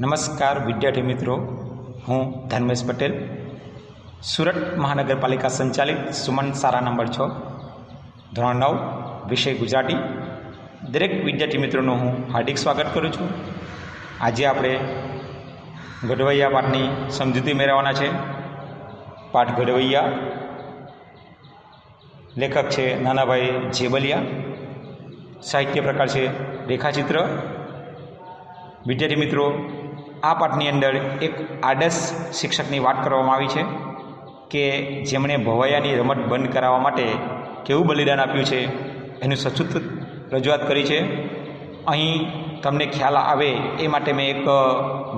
નમસ્કાર, વિદ્યાર્થી મિત્રો. હું ધર્મેશ પટેલ. સુરત મહાનગરપાલિકા સંચાલિત સુમન સારા નંબર છ, ધોરણ નવ, વિષય ગુજરાતી. દરેક વિદ્યાર્થી મિત્રોનું હું હાર્દિક સ્વાગત કરું છું. આજે આપણે ગઢવૈયા પાઠની સમજૂતી મેળવવાના છે. પાઠ ગઢવૈયા. લેખક છે નાનાભાઈ જેબલિયા સાહિત્ય પ્રકાર છે રેખાચિત્ર. વિદ્યાર્થી મિત્રો આ પાઠની અંદર એક આદર્શ શિક્ષકની વાત કરવામાં આવી છે કે જેમણે ભવાયાની રમત બંધ કરાવવા માટે કેવું બલિદાન આપ્યું છે, એનું સચોટ રજૂઆત કરી છે. અહીં તમને ખ્યાલ આવે એ માટે મેં એક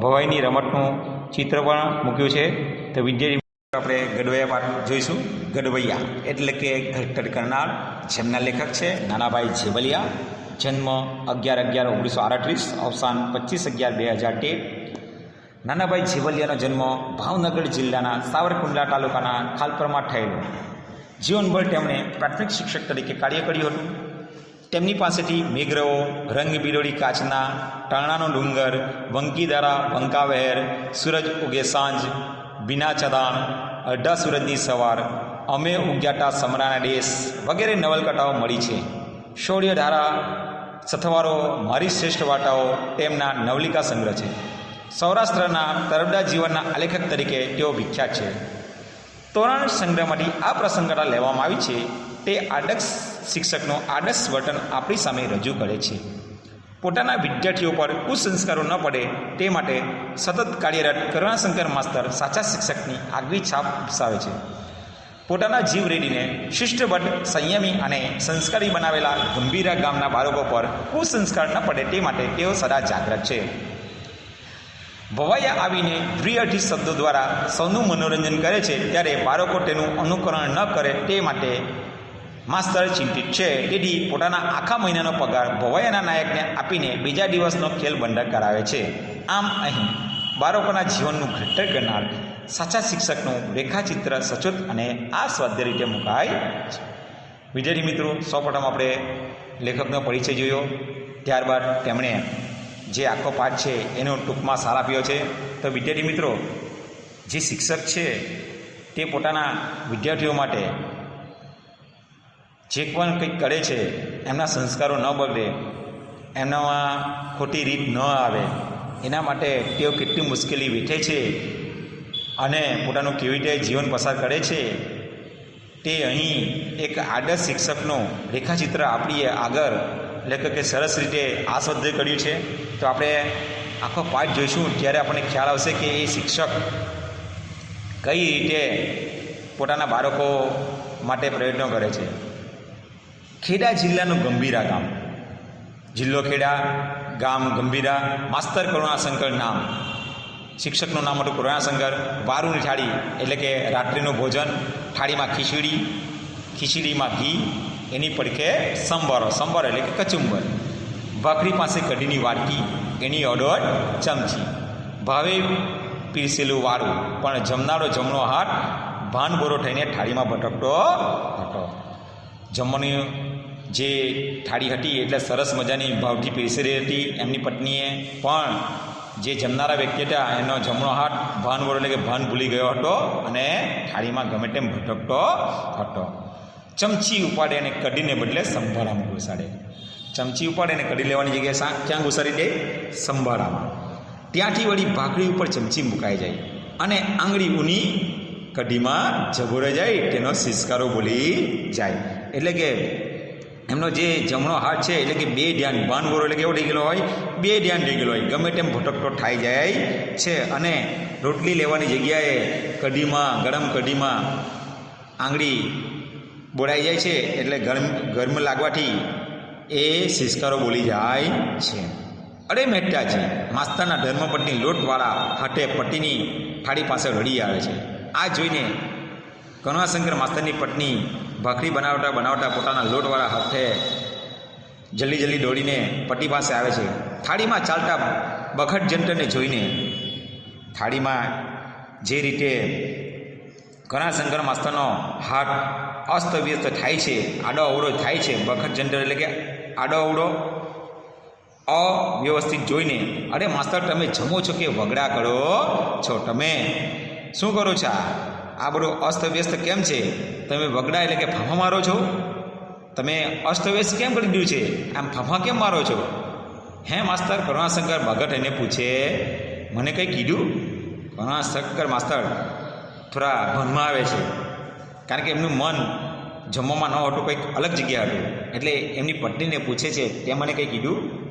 ભવાઈની રમતનું ચિત્ર પણ મૂક્યું છે. તો વિદ્યાર્થી આપણે ગઢવૈયા પાઠ જોઈશું. ગઢવૈયા એટલે કે ઘટઘટ કરનાર, જેમના લેખક છે નાનાભાઈ જેવલિયા જન્મ અગિયાર અગિયાર ઓગણીસો આડત્રીસ, અવસાન પચીસ અગિયાર બે હજાર તેર. નાનાભાઈ જેવલિયાનો જન્મ ભાવનગર જિલ્લાના સાવરકુંડલા તાલુકાના ખાલપરમાં થયેલો. જીવનભર તેમણે પ્રાથમિક શિક્ષક તરીકે કાર્ય કર્યું હતું. તેમની પાસેથી મેઘરવો રંગબિરોડી કાચના, ટાણાનો ડુંગર, વંકીદારા વંકાવહેર સૂરજ ઉગે સાંજ, બીના ચદાણ અડધા સૂરજની સવાર, અમે ઉગ્યાટા સમરાના દેશ વગેરે નવલકથાઓ મળી છે. શૌર્યધારા, સથવારો, મારી શ્રેષ્ઠ વાટાઓ તેમના નવલિકા સંગ્રહ છે. સૌરાષ્ટ્રના તરબડા જીવનના આલેખક તરીકે તેઓ વિખ્યાત છે. તોરણ સંગ્રહમાંથી આ પ્રસંગતા લેવામાં આવી છે. તે આદર્શ શિક્ષકનું આદર્શ વર્તન આપણી સામે રજૂ કરે છે. પોતાના વિદ્યાર્થીઓ પર કુસંસ્કારો ન પડે તે માટે સતત કાર્યરત કરુણાશંકર માસ્તર સાચા શિક્ષકની આગવી છાપ વિકસાવે છે. પોતાના જીવ રેડીને શિષ્ટબદ્ધ સંયમી અને સંસ્કારી બનાવેલા ગંભીરા ગામના બાળકો પર કુસંસ્કાર ન પડે તે માટે તેઓ સદા જાગૃત છે. ભવાયા આવીને દ્વિઅર્થી શબ્દો દ્વારા સૌનું મનોરંજન કરે છે, ત્યારે બાળકો તેનું અનુકરણ ન કરે તે માટે માસ્તર ચિંતિત છે. તેથી પોતાના આખા મહિનાનો પગાર ભવાયાના નાયકને આપીને બીજા દિવસનો ખેલ બંધ કરાવે છે. આમ અહીં બાળકોના જીવનનું ઘટર કરનાર સાચા શિક્ષકનું રેખાચિત્ર સચોટ અને આ સ્વાધ્ય રીતે મુકાય છે. વિદ્યાર્થી મિત્રો, સૌપ્રથમ આપણે લેખકનો પરિચય જોયો. ત્યારબાદ તેમણે જે આખો પાઠ છે એનો ટૂંકમાં સાર આપ્યો છે. તો વિદ્યાર્થી મિત્રો, જે શિક્ષક છે તે પોતાના વિદ્યાર્થીઓ માટે જે પણ કંઈક કરે છે, એમના સંસ્કારો ન બગડે એમનામાં ખોટી રીત ન આવે, એના માટે તેઓ કેટલી મુશ્કેલી વેઠે છે અને પોતાનું કેવી રીતે જીવન પસાર કરે છે, તે અહીં એક આદર્શ શિક્ષકનું રેખાચિત્ર આપણી આગળ લેખકે સરસ રીતે આ સ્વાધ્યાય કર્યું છે. તો આપણે આખો પાઠ જોઈશું, ત્યારે આપણને ખ્યાલ આવશે કે એ શિક્ષક કઈ રીતે પોતાના બાળકો માટે પ્રયત્નો કરે છે. ખેડા જિલ્લાનું ગંભીરા ગામ. જિલ્લો ખેડા, ગામ ગંભીરા, માસ્તર કરુણાશંકર નામ. શિક્ષકનું નામ હતું કરુણાશંકર વારુની થાળી એટલે કે રાત્રિનું ભોજન, થાળીમાં ખીચડી, ખીચડીમાં ઘી એની પડખે સંભારો, સંભાર એટલે કે કચુંબર. ભાખરી પાસે કઢીની વાટકી, એની અડોડ ચમચી. ભાવે પીરસેલું વારું, પણ જમનારો જમણો હાથ ભાન બોરો થઈને થાળીમાં ભટકતો હતો. જમવાની જે થાળી હતી એટલે સરસ મજાની ભાવથી પીરસેલી હતી એમની પત્નીએ. પણ જે જમનારા વ્યક્તિ હતા, એનો જમણો હાથ ભાન બોરો એટલે કે ભાન ભૂલી ગયો હતો અને થાળીમાં ગમે તેમ ભટકતો હતો. ચમચી ઉપાડે અને કઢીને બદલે સંભાળામાં ઘુસાડે. ચમચી ઉપાડે અને કઢી લેવાની જગ્યાએ ક્યાં ઘુસાડી દે? સંભાળામાં. ત્યાંથી વળી ભાખરી ઉપર ચમચી મુકાઈ જાય અને આંગળી ઊની કઢીમાં જગોરે જાય, તેનો સિસકારો બોલી જાય. એટલે કે એમનો જે જમણો હાથ છે, એટલે કે બે ધ્યાન બાનગોરો એટલે કેવો થઈ ગયેલો હોય, બે ધ્યાન થઈ ગયેલો હોય. ગમે તેમ ભટકતો થાય જાય છે અને રોટલી લેવાની જગ્યાએ કઢીમાં, ગરમ કઢીમાં આંગળી બોળાઈ જાય છે એટલે ગરમ ગરમ લાગવાથી એ સિસ્કારો બોલી જાય છે. અરે મહેતાજી માસ્તરના ધર્મપટની લોટવાળા હાથે પટ્ટીની થાળી પાસે રડી આવે છે. આ જોઈને કરુણાશંકર માસ્તરની પત્ની ભાખરી બનાવતા બનાવતા પોતાના લોટવાળા હાથે જલ્દી જલ્દી દોડીને પટ્ટી પાસે આવે છે. થાળીમાં ચાલતા બખટ જંટરને જોઈને થાળીમાં જે રીતે કરુણાશંકર માસ્તરનો હાથ અસ્તવ્યસ્ત થાય છે, આડો અવડો થાય છે, બખત જનરલ એટલે કે આડો અવડો અવ્યવસ્થિત જોઈને, અરે માસ્તર તમે જમો છો કે વગડા કરો છો તમે? શું કરો છો આ? બધું અસ્તવ્યસ્ત કેમ છે? તમે વગડા એટલે કે ફાંફા મારો છો? તમે અસ્તવ્યસ્ત કેમ કરી દીધું છે? આમ ફાંફા કેમ મારો છો? હે માસ્તર, કરુણાશંકર ભગત એને પૂછે, મને કંઈ કીધું? કરુણાશંકર માસ્તર થોડા ભનમાં આવે છે. કારણ કે એમનું મન જમવામાં ન હતું, કંઈક અલગ જગ્યા હતું. એટલે એમની પત્નીને પૂછે છે, તે મને કંઈ કીધું?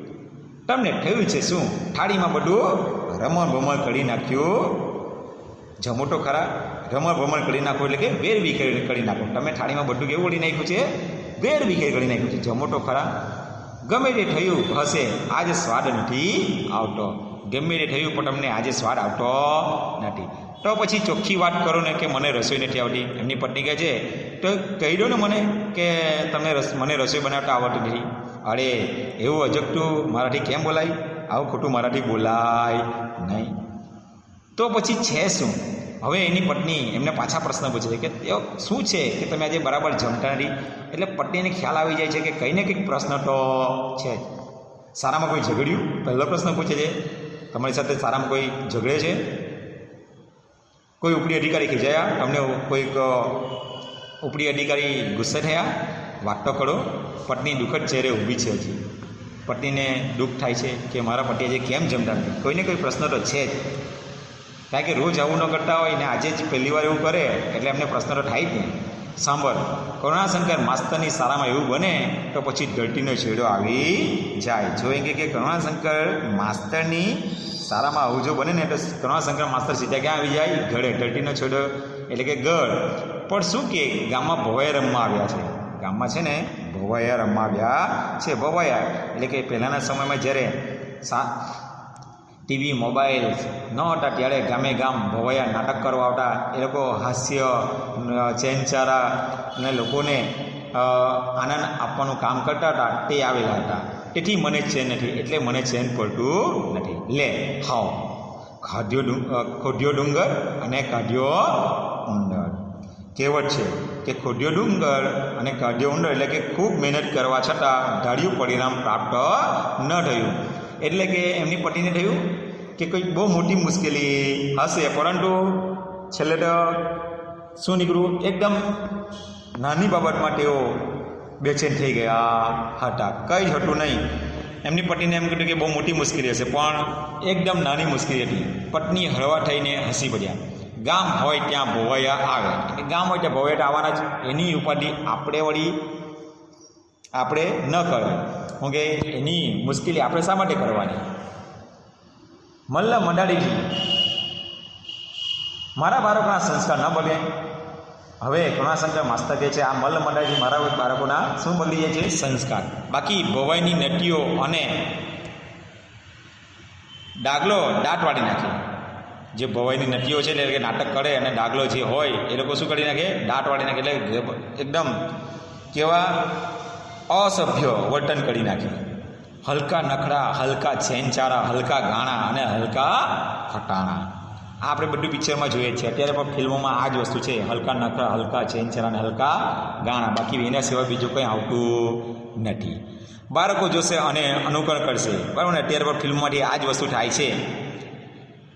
તમને થયું છે શું? થાળીમાં બધું રમણ ભમણ કરી નાખ્યું. જમો તો ખરા? રમણ ભમણ કરી નાખો એટલે કે વેર વિખેર કરી નાખો. તમે થાળીમાં બધું કેવું કરી નાખ્યું છે? વેર વિખેર કરી નાખ્યું છે? જમો તો ખરા? ગમે તે થયું હશે, આજે સ્વાદ નથી આવતો. ગમે તે થયું પણ તમને આજે સ્વાદ આવતો નથી. તો પછી ચોખ્ખી વાત કરો ને કે મને રસોઈ નથી આવતી. એમની પત્ની કહે છે, તો કહી દો ને મને કે તમને રસ, મને રસોઈ બનાવતા આવડતી નથી. અરે, એવું અજગતું મારાથી કેમ બોલાય? આવું ખોટું મારાથી બોલાય નહીં. તો પછી છે શું? હવે એની પત્ની એમને પાછા પ્રશ્ન પૂછે છે કે શું છે કે તમે આજે બરાબર જમતા નથી? એટલે પત્નીને ખ્યાલ આવી જાય છે કે કંઈ ને કંઈક પ્રશ્ન તો છે સારામાં કોઈ ઝઘડ્યું? પહેલો પ્રશ્ન પૂછે છે, તમારી સાથે સારામાં કોઈ ઝઘડે છે? કોઈ ઉપરી અધિકારી ખીજાયા? તમને કોઈક ઉપરી અધિકારી ગુસ્સે થયા? વાત તો કરો. પત્ની દુઃખદ ચહેરે ઊભી છે હજી. પત્નીને દુઃખ થાય છે કે મારા પતિ આજે કેમ જમતા નથી કોઈને કોઈ પ્રશ્ન તો છે જ. કારણ કે રોજ આવું ન કરતા હોય ને આજે જ પહેલી વાર એવું કરે, એટલે એમને પ્રશ્ન તો થાય જ નહીં. સાંભળ કરુણાશંકર માસ્તરની શાળામાં એવું બને, તો પછી ધરતીનો છેડો આવી જાય. જોઈએ કે કે કરુણાશંકર માસ્તરની શાળામાં આવું જો બને ને તો કરુણાશંકર માસ્તર સીધા ક્યાં આવી જાય? ગળે ટટીનો છોડો, એટલે કે ગળ પણ શું કે, ગામમાં ભવાયા રમવા આવ્યા છે. ગામમાં છે ને ભવાયા રમવા આવ્યા છે ભવાયા એટલે કે પહેલાંના સમયમાં જ્યારે સા, ટીવી, મોબાઈલ ન હતા, ત્યારે ગામે ગામ ભવાયા નાટક કરવા આવતા. એ લોકો હાસ્ય ચેનચારા અને લોકોને આનંદ આપવાનું કામ કરતા હતા, તે આવેલા હતા. તેથી મને ચેન નથી, એટલે મને ચેન પડતું નથી. લે હાવ ખાધ્યો ડું- ડુંગર અને કાઢ્યો ઉંદર. કહેવત છે કે ખોદ્યો ડુંગર અને કાઢ્યો ઉંદર એટલે કે ખૂબ મહેનત કરવા છતાં ધાર્યું પરિણામ પ્રાપ્ત ન થયું. એટલે કે એમની પતિને થયું કે કોઈ બહુ મોટી મુશ્કેલી હશે, પરંતુ છેલ્લે તો શું નીકળ્યું? એકદમ નાની બાબતમાં તેઓ બેચેન થઈ ગયા. હતા. કંઈ જ હતું નહીં. એમની પત્નીને એમ કીધું કે બહુ મોટી મુશ્કેલી હશે, પણ એકદમ નાની મુશ્કેલી હતી. પત્ની હળવા થઈને હસી પડ્યા. ગામ હોય ત્યાં ભોવૈયા આવે. એટલે ગામ હોય ત્યાં ભોવૈયા આવવાના જ. એની ઉપાધિ આપણે વળી આપણે ન કરવી. હું કે એની મુશ્કેલી આપણે શા માટે કરવાની? મલ્લ મંડાળીજી મારા બાળકોના સંસ્કાર ન બગડે. હવે કૃણાશંકર માસ્તર કહે છે, આ મલ્લ મંડાળીજી મારા બાળકોના શું બગડી જાય છે? સંસ્કાર. બાકી ભવાઈની નટીઓ અને ડાગલો દાંત વાળી નાખે. જે ભવાઈની નટીઓ છે એટલે કે નાટક કરે અને ડાગલો જે હોય, એ લોકો શું કરી નાખે? દાંત વાળી નાખે. એટલે એકદમ કેવા અસભ્ય વર્તન કરી નાખે. હલકા નખડા, હલકા છેનચારા હલકા ગાણા અને હલકા ખટાણા આ આપણે બધું પિક્ચરમાં જોઈએ છીએ અત્યારે પણ ફિલ્મોમાં આ જ વસ્તુ છે. હલકા નખરા, હલકા ચેનચારા અને હલકા ગાણા. બાકી એના સિવાય બીજું કંઈ આવતું નથી. બાળકો જોશે અને અનુકરણ કરશે. બરાબર ને? અત્યારે પણ ફિલ્મમાંથી આ જ વસ્તુ થાય છે.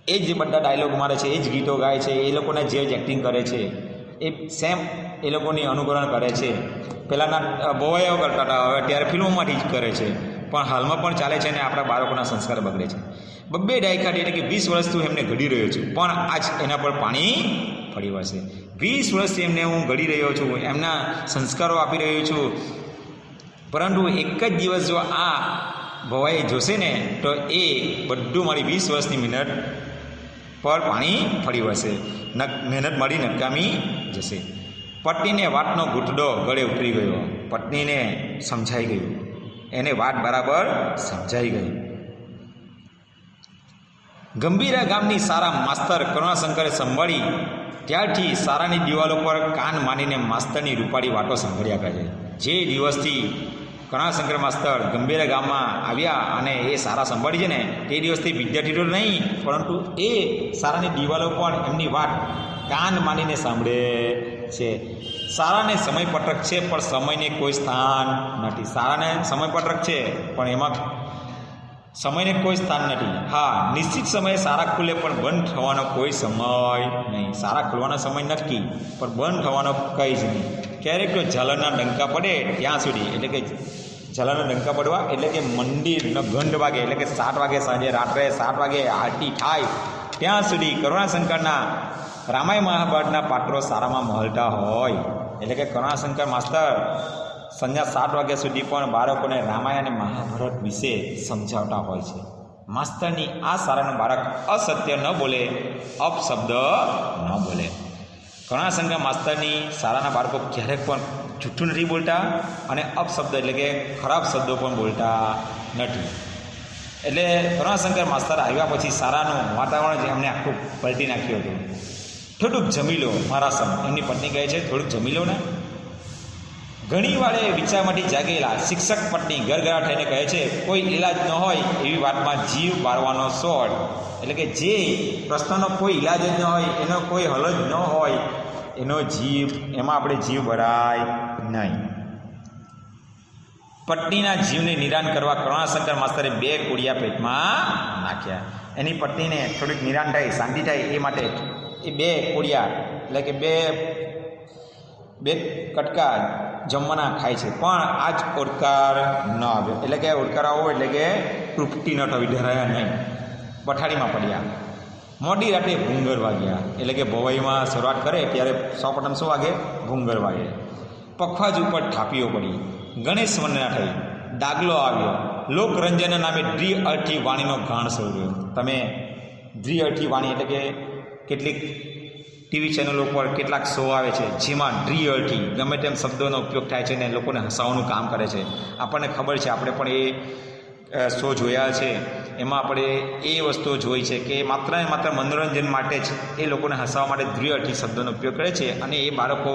એ જ બધા ડાયલોગ મારે છે, એ જ ગીતો ગાય છે, એ લોકોને જે જ એક્ટિંગ કરે છે, એ સેમ એ લોકોની અનુકરણ કરે છે. પહેલાંના બોવાઈઓ કરતા હતા, હવે અત્યારે ફિલ્મોમાંથી જ કરે છે. પણ હાલમાં પણ ચાલે છે અને આપણા બાળકોના સંસ્કાર બગડે છે. બબ્બે ડાયકાટ એટલે કે વીસ વર્ષથી એમને ઘડી રહ્યો છું, પણ આજ એના પર પાણી ફરી વળશે. વીસ વર્ષથી એમને હું ઘડી રહ્યો છું, એમના સંસ્કારો આપી રહ્યો છું. પરંતુ એક જ દિવસ જો આ ભવાઈ જોશે ને, તો એ બધું મારી વીસ વર્ષની મહેનત પર પાણી ફરી વળશે. મહેનત મારી નકામી જશે. પત્નીને વાતનો ઘૂંટડો ગળે ઉતરી ગયો. પત્નીને સમજાઈ ગયું. એને વાત બરાબર સમજાઈ ગઈ. ગંભીરા ગામની સારા માસ્તર કરુણાશંકરે સંભાળી ત્યારથી સારાની દિવાલો પર કાન માનીને માસ્તરની રૂપાળી વાતો સાંભળ્યા કરે. જે દિવસથી કરુણાશંકર માસ્તર ગંભીરા ગામમાં આવ્યા અને એ સારા સંભાળી છે ને, તે દિવસથી વિદ્યાર્થીઓ નહીં, પરંતુ એ સારાની દિવાલો પણ એમની વાત કાન માનીને સાંભળે છે. સારાને સમયપત્રક છે, પણ સમયને કોઈ સ્થાન નથી. સારાને સમયપત્રક છે, પણ એમાં સમયને કોઈ સ્થાન નથી. હા, નિશ્ચિત સમયે સારા ખુલે, પણ બંધ થવાનો કોઈ સમય નહીં. સારા ખુલવાનો સમય નક્કી, પણ બંધ થવાનો કંઈ જ નહીં. ક્યારેક તો જલના ડંકા પડે ત્યાં સુધી. એટલે કે ઝાલરના ડંકા પડવા, એટલે કે મંદિરનો ઘંટ વાગે, એટલે કે સાત વાગે સાંજે, રાત્રે સાત વાગે આરતી થાય, ત્યાં સુધી કરુણાશંકરના રામાયણ મહાભારતના પાત્રો સારામાં મહલતા હોય. એટલે કે કરુણાશંકર માસ્તર સંધ્યા સાત વાગ્યા સુધી પણ બાળકોને રામાયણ અને મહાભારત વિશે સમજાવતા હોય છે. માસ્તરની આ શાળાનું બાળક અસત્ય ન બોલે, અપશબ્દ ન બોલે. કરુણાશંકર માસ્તરની શાળાના બાળકો ક્યારેક પણ જૂઠું નથી બોલતા અને અપશબ્દ એટલે કે ખરાબ શબ્દો પણ બોલતા નથી. એટલે કરુણાશંકર માસ્તર આવ્યા પછી શાળાનું વાતાવરણ જે અમને આખું પલટી નાખ્યું હતું. થોડુંક જમી લો. મારા સમ, એમની પત્ની કહે છે, થોડુંક જમી લો ને. ઘણી વાળે વિચારમાંથી જાગેલા શિક્ષક પત્ની ગરગરા થઈને કહે છે, કોઈ ઈલાજ ન હોય એવી વાતમાં જીવ બાળવાનો સોળ એટલે કે જે પ્રશ્નનો કોઈ ઈલાજ જ ન હોય, એનો કોઈ હલ જ ન હોય, એનો જીવ, એમાં આપણે જીવ ભરાય નહીં. પત્નીના જીવને નિરાન કરવા કરુણાશંકર માસ્તરે બે કોડિયા પેટમાં નાખ્યા. એની પત્નીને થોડીક નિરાન થાય, શાંતિ થાય એ માટે એ બે કોડિયા એટલે કે બે બે કટકા જમવાના ખાય છે. પણ આ જ ઓડકાર ન આવ્યો. એટલે કે ઓડકાર આવો એટલે કે તૃપ્તિ ન ટવી ધરાયા નહીં. પથારીમાં પડ્યા. મોડી રાતે ભૂંગર વાગ્યા. એટલે કે ભવાઈમાં શરૂઆત કરે ત્યારે સૌપ્રથમ શું વાગે? ભૂંગર વાગે. પખવાજ ઉપર થાપીઓ પડી. ગણેશ વંદના થઈ દાગલો આવ્યો. લોકરંજનના નામે અર્થી વાણીનો ઘાણ સર્યો તમે અર્થી વાણી એટલે કે કેટલીક ટીવી ચેનલો પર કેટલાક શો આવે છે, જેમાં ડ્રી ગમે તેમ શબ્દોનો ઉપયોગ થાય છે ને લોકોને હસાવવાનું કામ કરે છે. આપણને ખબર છે, આપણે પણ એ શો જોયા છે. એમાં આપણે એ વસ્તુઓ જોઈ છે કે માત્ર ને માત્ર મનોરંજન માટે જ એ લોકોને હસાવવા માટે દ્વિ શબ્દોનો ઉપયોગ કરે છે અને એ બાળકો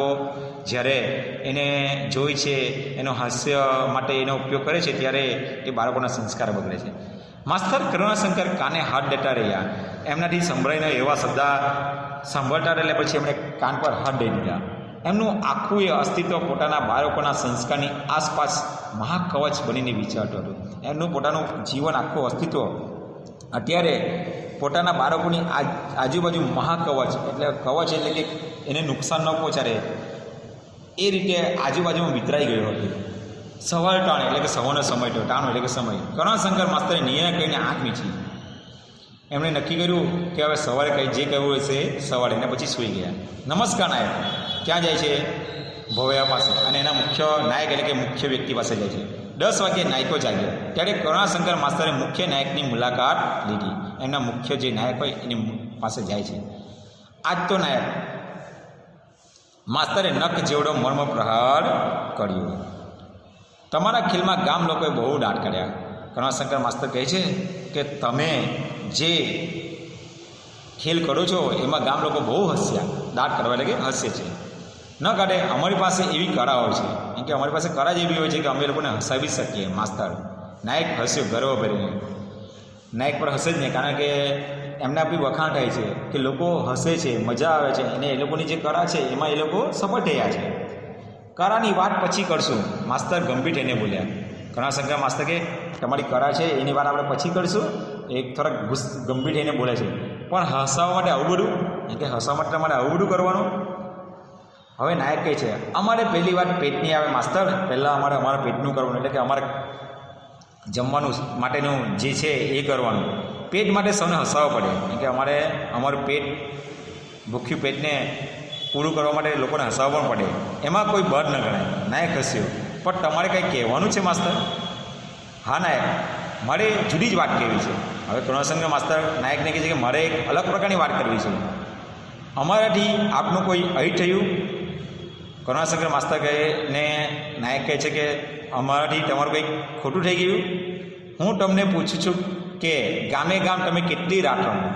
જ્યારે એને જોઈ છે, એનો હાસ્ય માટે એનો ઉપયોગ કરે છે, ત્યારે એ બાળકોના સંસ્કાર બગડે છે. માસ્તર કરુણાશંકર કાને હાથ દેતા રહ્યા? એમનાથી સંભળાઈને એવા શબ્દ સાંભળતા એટલે પછી એમણે કાન પર હાથ દઈ દીધા. એમનું આખું એ અસ્તિત્વ પોતાના બાળકોના સંસ્કારની આસપાસ મહાકવચ બનીને વિચારતું હતું. એમનું પોતાનું જીવન આખું અસ્તિત્વ. અત્યારે પોતાના બાળકોની આજ આજુબાજુ મહાકવચ, એટલે કવચ એટલે કે એને નુકસાન ન પહોંચાડે. એ રીતે આજુબાજુમાં વિતરાઈ ગયું હતું. સવાર ટાણ, એટલે કે સવારનો સમય થયો, ટાણો એટલે કે સમય. કરુણાશંકર માસ્તરે નિર્ણય કરીને આંખ મીચી. એમણે નક્કી કર્યું કે હવે સવારે કંઈ જે કરવું હશે સવારે, ને પછી સૂઈ ગયા. નમસ્કાર નાયક, ક્યાં જાય છે? ભવયા પાસે. અને એના મુખ્ય નાયક એટલે કે મુખ્ય વ્યક્તિ પાસે જાય છે. દસ વાગ્યે નાયકો જાગ્યો. ત્યારે કરુણાશંકર માસ્તરે મુખ્ય નાયકની મુલાકાત લીધી. એમના મુખ્ય જે નાયક હોય એની પાસે જાય છે. આજ તો નાયક, માસ્તરે નખ જેવડો મર્મ પ્રહાર કર્યો. તમારા ખીલમાં ગામ લોકોએ બહુ દાંટ કાઢ્યા. કરુણાશંકર માસ્તર કહે છે કે તમે જે ખેલ કરો છો, એમાં ગામ લોકો બહુ હસ્યા. દાટ કરવા એટલે કે હસે છે. ન કાઢે, અમારી પાસે એવી કળા હોય છે. કેમ કે અમારી પાસે કળા જ એવી હોય છે કે અમે લોકોને હસાવી શકીએ, માસ્તર. નાયક હસ્યો, ગર્વ ભરીને નાયક પર હસે જ નહીં, કારણ કે એમના બી વખાણ થાય છે કે લોકો હસે છે, મજા આવે છે. અને એ લોકોની જે કળા છે, એમાં એ લોકો સફળ થયા છે. કળાની વાત પછી કરશું. માસ્તર ગંભીર થઈને બોલ્યા. કરુણાશંકર માસ્તર કે તમારી કળા છે, એની વાત આપણે પછી કરશું. એક થોડાક ગુસ્સ ગંભીર થઈને બોલે છે. પણ હસાવવા માટે આવું બધું? કે હસાવવા માટે તમારે આવું કરવાનું? હવે નાયક કહે છે, અમારે પહેલી વાત પેટની આવે માસ્તર. પહેલાં અમારે અમારા પેટનું કરવાનું, એટલે કે અમારે જમવાનું માટેનું જે છે એ કરવાનું. પેટ માટે સૌને હસાવવા પડે. કે અમારે અમારું પેટ ભૂખ્યું પેટને પૂરું કરવા માટે લોકોને હસાવવા પણ પડે. એમાં કોઈ બળ ન ગણાય. નાયક હસ્યો. પણ તમારે કંઈ કહેવાનું છે, માસ્તર? હા, નાયક. મારે જુદી જ વાત કહેવી છે. હવે કરુણાશંકર માસ્તર નાયકને કહે છે કે મારે એક અલગ પ્રકારની વાત કરવી છે. અમારાથી આપનું કોઈ અહીં થયું? કરુણાશંકર માસ્તર કહે ને નાયક કહે છે કે અમારાથી તમારું કંઈક ખોટું થઈ ગયું? હું તમને પૂછું છું કે ગામે ગામ તમે કેટલી રાત રમો?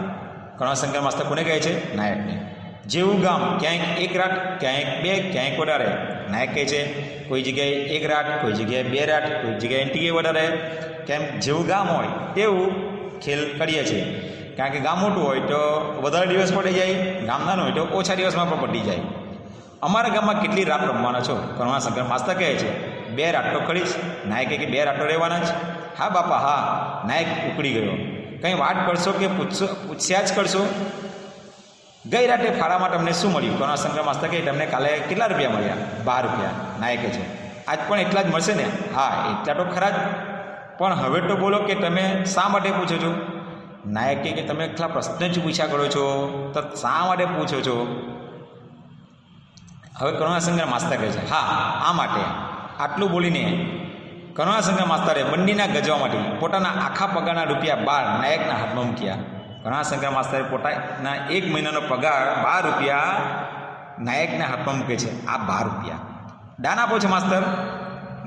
કરુણાશંકર માસ્તર કોને કહે છે? નાયકને. જેવું ગામ ક્યાંક એક રાત, ક્યાંક બે, ક્યાંક વધારે. નાયકે છે, કોઈ જગ્યાએ એક રાત, કોઈ જગ્યાએ બે રાત, કોઈ જગ્યાએ ટીકે વધારે. કેમ? જેવું ગામ હોય તેવું ખેલ કરીએ છીએ. કારણ કે ગામ મોટું હોય તો વધારે દિવસ પડી જાય, ગામ નાનું હોય તો ઓછા દિવસમાં પણ પડી જાય. અમારા ગામમાં કેટલી રાત રમવાના છો? કરુણાશંકર માસ્તર કહે છે, બે રાત તો જ. નાયકે કે બે રાટો રહેવાના જ. હા બાપા, હા. નાયક ઉકળી ગયો. કંઈ વાત કરશો કે પૂછશો, પૂછ્યા જ કરશો? ગઈ રાતે ફાળામાં તમને શું મળ્યું? કરુણાશંકર માસ્તર કે તમને કાલે કેટલા રૂપિયા મળ્યા? બાર રૂપિયા. નાયકે છે આજ પણ એટલા જ મળશે ને? હા, એટલા તો ખરા જ. પણ હવે તો બોલો કે તમે શા માટે પૂછો છો? નાયકે કે તમે એટલા પ્રશ્ન જ પૂછ્યા કરો છો. તો શા માટે પૂછો છો? હવે કરુણાશંકર માસ્તર કહે છે? હા, આ માટે. આટલું બોલીને કરુણાશંકર માસ્તરે બંડીના માટે. પોતાના આખા પગારના રૂપિયા બાર નાયકના હાથમાં મૂક્યા. કરુણાશંકર માસ્તરે પોતાના એક મહિનાનો પગાર બાર રૂપિયા નાયકના હાથમાં મૂકે છે. આ બાર રૂપિયા. દાન આપો છો માસ્તર?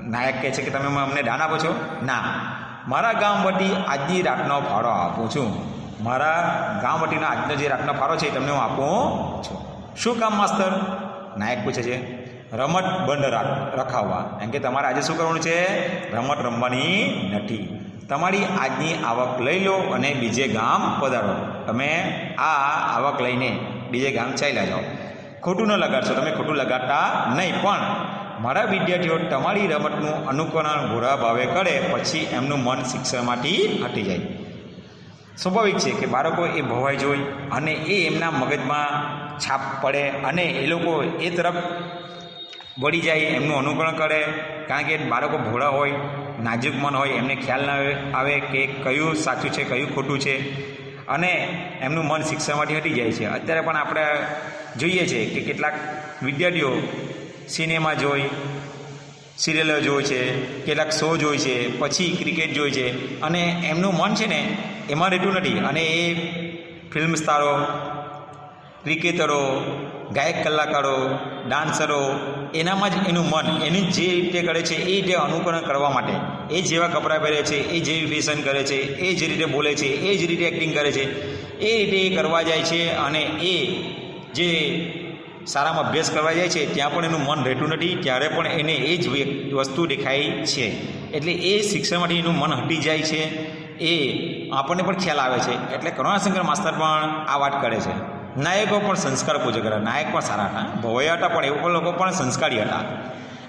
નાયક કહે છે કે તમે અમને દાન આપો છો? ના. મારા ગામ વટી આજની રાતનો ફાળો આપું છું. મારા ગામ વટીનો આજનો જે રાતનો ફાળો છે એ તમને હું આપું છું. શું કામ માસ્તર? નાયક પૂછે છે. રમત બંધ રાખ રખાવવા. એમ કે તમારે આજે શું કરવાનું છે? રમત રમવાની નથી. તમારી આજની આવક લઈ લો અને બીજે ગામ પધારો. તમે આ આવક લઈને બીજે ગામ ચાલ્યા જાઓ. ખોટું ન લગાડશો, તમે ખોટું લગાડતા નહીં. પણ મારા વિદ્યાર્થીઓ, તમારી રમતનું અનુકરણ ઘોડા ભાવે કરે, પછી એમનું મન શિક્ષણમાંથી હટી જાય. સ્વાભાવિક છે કે બાળકો એ ભવાઈ જોઈ અને એ એમના મગજમાં છાપ પડે અને એ લોકો એ તરફ વળી જાય, એમનું અનુકરણ કરે. કારણ કે બાળકો ભોળા હોય નાજુક મન હોય, એમને ખ્યાલ ના આવે કે કયું સાચું છે, કયું ખોટું છે. અને એમનું મન શિક્ષણમાંથી હટી જાય છે. અત્યારે પણ આપણે જોઈએ છે કે કેટલાક વિદ્યાર્થીઓ સિનેમા જોઈ, સિરિયલો જોઈ છે, કેટલાક શો જોઈ છે, પછી ક્રિકેટ જોઈ છે. અને એમનું મન છે ને, એમાં રહેતું નથી. અને એ ફિલ્મ સ્ટારો, ક્રિકેટરો, ગાયક કલાકારો, ડાન્સરો એનામાં જ એનું મન, એની જે રીતે કરે છે, એ રીતે અનુકરણ કરવા માટે, એ જેવા કપડાં પહેરે છે, એ જેવી ફેશન કરે છે, એ જે રીતે બોલે છે, એ જ રીતે એક્ટિંગ કરે છે, એ રીતે એ કરવા જાય છે અને એ જે સારામાં અભ્યાસ કરવા જાય છે, ત્યાં પણ એનું મન રહેતું નથી, ત્યારે પણ એને એ જ વસ્તુ દેખાય છે. એટલે એ શિક્ષણમાંથી એનું મન હટી જાય છે, એ આપણને પણ ખ્યાલ આવે છે. એટલે કરુણાશંકર માસ્તર પણ આ વાત કરે છે. નાયકો પણ સંસ્કાર પૂજક હતા નાયક પણ સારા હતા. ભવાઈ હતા પણ એવા લોકો પણ સંસ્કારી હતા.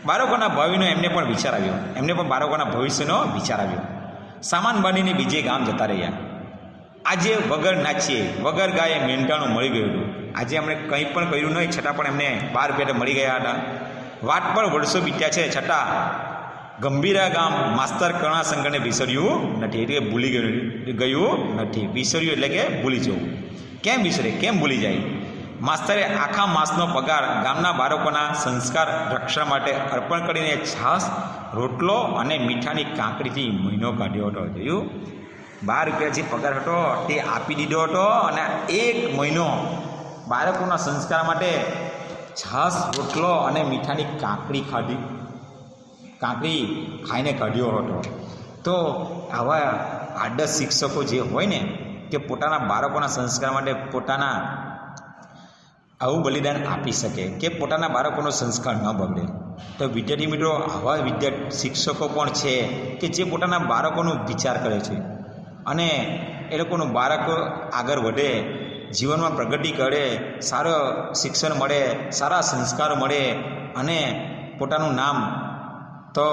બાળકોના ભાવિનો એમને પણ વિચાર આવ્યો. એમને પણ બાળકોના ભવિષ્યનો વિચાર આવ્યો. સામાન બનીને બીજે ગામ જતા રહ્યા. આજે વગર નાચીએ, વગર ગાયે મેંઢાણું મળી ગયું હતું. આજે એમણે કંઈ પણ કર્યું નહીં, છતાં પણ એમને બાર પેટે મળી ગયા હતા. વાત પર વર્ષો બીત્યા છે, છતાં ગંભીરા ગામ માસ્તર કરુણાશંકરને વિસર્યું નથી. એટલે ભૂલી ગયું ગયું નથી. વિસર્યું એટલે કે ભૂલી જવું. કેમ વિસરે? કેમ ભૂલી જાય? માસ્તરે આખા માસનો પગાર ગામના બાળકોના સંસ્કાર રક્ષા માટે અર્પણ કરીને છાસ રોટલો અને મીઠાની કાંકરીથી મહિનો કાઢ્યો હતો. જોયું? બાર રૂપિયા જે પગાર હતો તે આપી દીધો હતો અને એક મહિનો બાળકોના સંસ્કાર માટે છાસ રોટલો અને મીઠાની કાંકરી ખાધી. કાંકરી ખાઈને કાઢ્યો હતો. તો આવા આદર્શ શિક્ષકો જે હોય ને કે પોતાના બાળકોના સંસ્કાર માટે પોતાના આવું બલિદાન આપી શકે કે પોતાના બાળકોનો સંસ્કાર ન બગડે. તો વિદ્યાર્થી મિત્રો, આવા વિદ્યાર્થી શિક્ષકો પણ છે કે જે પોતાના બાળકોનો વિચાર કરે છે અને એ લોકોનું બાળક આગળ વધે, જીવનમાં પ્રગતિ કરે, સારો શિક્ષણ મળે, સારા સંસ્કાર મળે અને પોતાનું નામ તો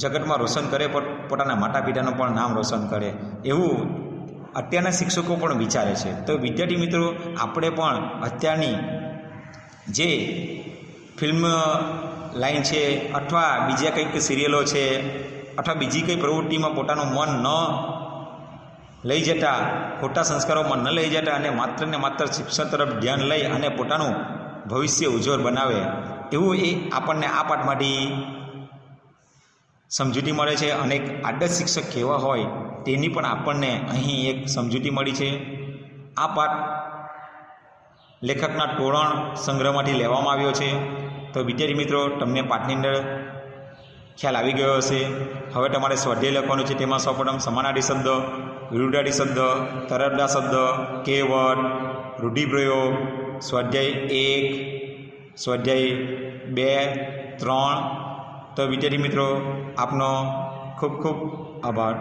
જગતમાં રોશન કરે પોતાના માતા પિતાનું પણ નામ રોશન કરે, એવું અત્યારના શિક્ષકો પણ વિચારે છે. તો વિદ્યાર્થી મિત્રો, આપણે પણ અત્યારની જે ફિલ્મ લાઈન છે, અથવા બીજા કંઈક સિરિયલો છે, અથવા બીજી કંઈ પ્રવૃત્તિમાં પોતાનું મન ન લઈ જતા, ખોટા સંસ્કારોમાં ન લઈ જતા અને માત્ર ને માત્ર શિક્ષણ તરફ ધ્યાન લઈ અને પોતાનું ભવિષ્ય ઉજ્જવળ બનાવે, એવું એ આપણને આ પાઠમાંથી સમજૂતી મળે છે. અને એક આદર્શ શિક્ષક કેવા હોય તેની પણ આપણને અહીં એક સમજૂતી મળી છે. આ પાઠ લેખકના તોરણ સંગ્રહમાંથી લેવામાં આવ્યો છે. તો વિદ્યાર્થી મિત્રો, તમને પાઠની અંદર ખ્યાલ આવી ગયો હશે. હવે તમારે સ્વાધ્યાય લખવાનું છે. તેમાં સૌપ્રથમ સમાનાડી શબ્દ વિરુદ્ધાડી શબ્દ તરફદા શબ્દ કેવટ રૂઢિપ્રયોગ, સ્વાધ્યાય એક, સ્વાધ્યાય બે, ત્રણ તો વિદ્યાર્થી મિત્રો આપનો ખૂબ ખૂબ આભાર.